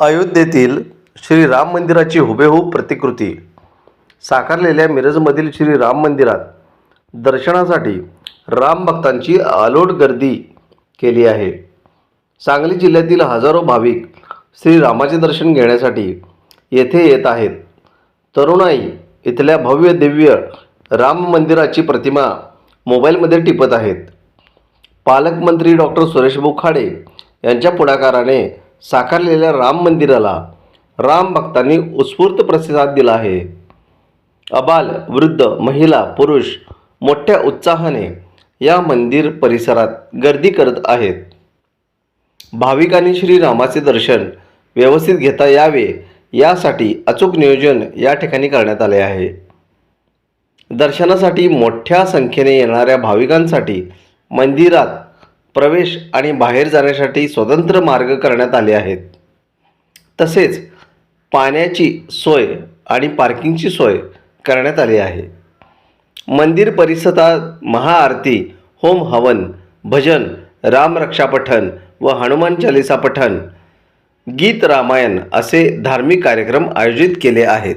अयोध्येतील श्री राम मंदिराची हुबेहूब प्रतिकृती. साकारलेल्या मिरजमधील श्री राम मंदिरात दर्शनासाठी राम भक्तांची अलोट गर्दी केली आहे. सांगली जिल्ह्यातील हजारो भाविक श्रीरामाचे दर्शन घेण्यासाठी येथे येत आहेत. तरुणाई इथल्या भव्य दिव्य राम मंदिराची प्रतिमा मोबाईलमध्ये टिपत आहेत. पालकमंत्री डॉक्टर सुरेश बुखाडे यांच्या पुढाकाराने साकारलेल्या राम मंदिराला राम भक्तांनी उत्स्फूर्त प्रतिसाद दिला आहे. अबाल वृद्ध महिला पुरुष मोठ्या उत्साहाने या मंदिर परिसरात गर्दी करत आहेत. भाविकांनी श्रीरामाचे दर्शन व्यवस्थित घेता यावे यासाठी अचूक नियोजन या ठिकाणी करण्यात आले आहे. दर्शनासाठी मोठ्या संख्येने येणाऱ्या भाविकांसाठी मंदिरात प्रवेश आणि बाहेर जाण्यासाठी स्वतंत्र मार्ग करण्यात आले आहेत. तसेच पाण्याची सोय आणि पार्किंगची सोय करण्यात आली आहे. मंदिर परिसरात महाआरती होम हवन भजन रामरक्षा पठण व हनुमान चालिसा पठण गीत रामायण असे धार्मिक कार्यक्रम आयोजित केले आहेत.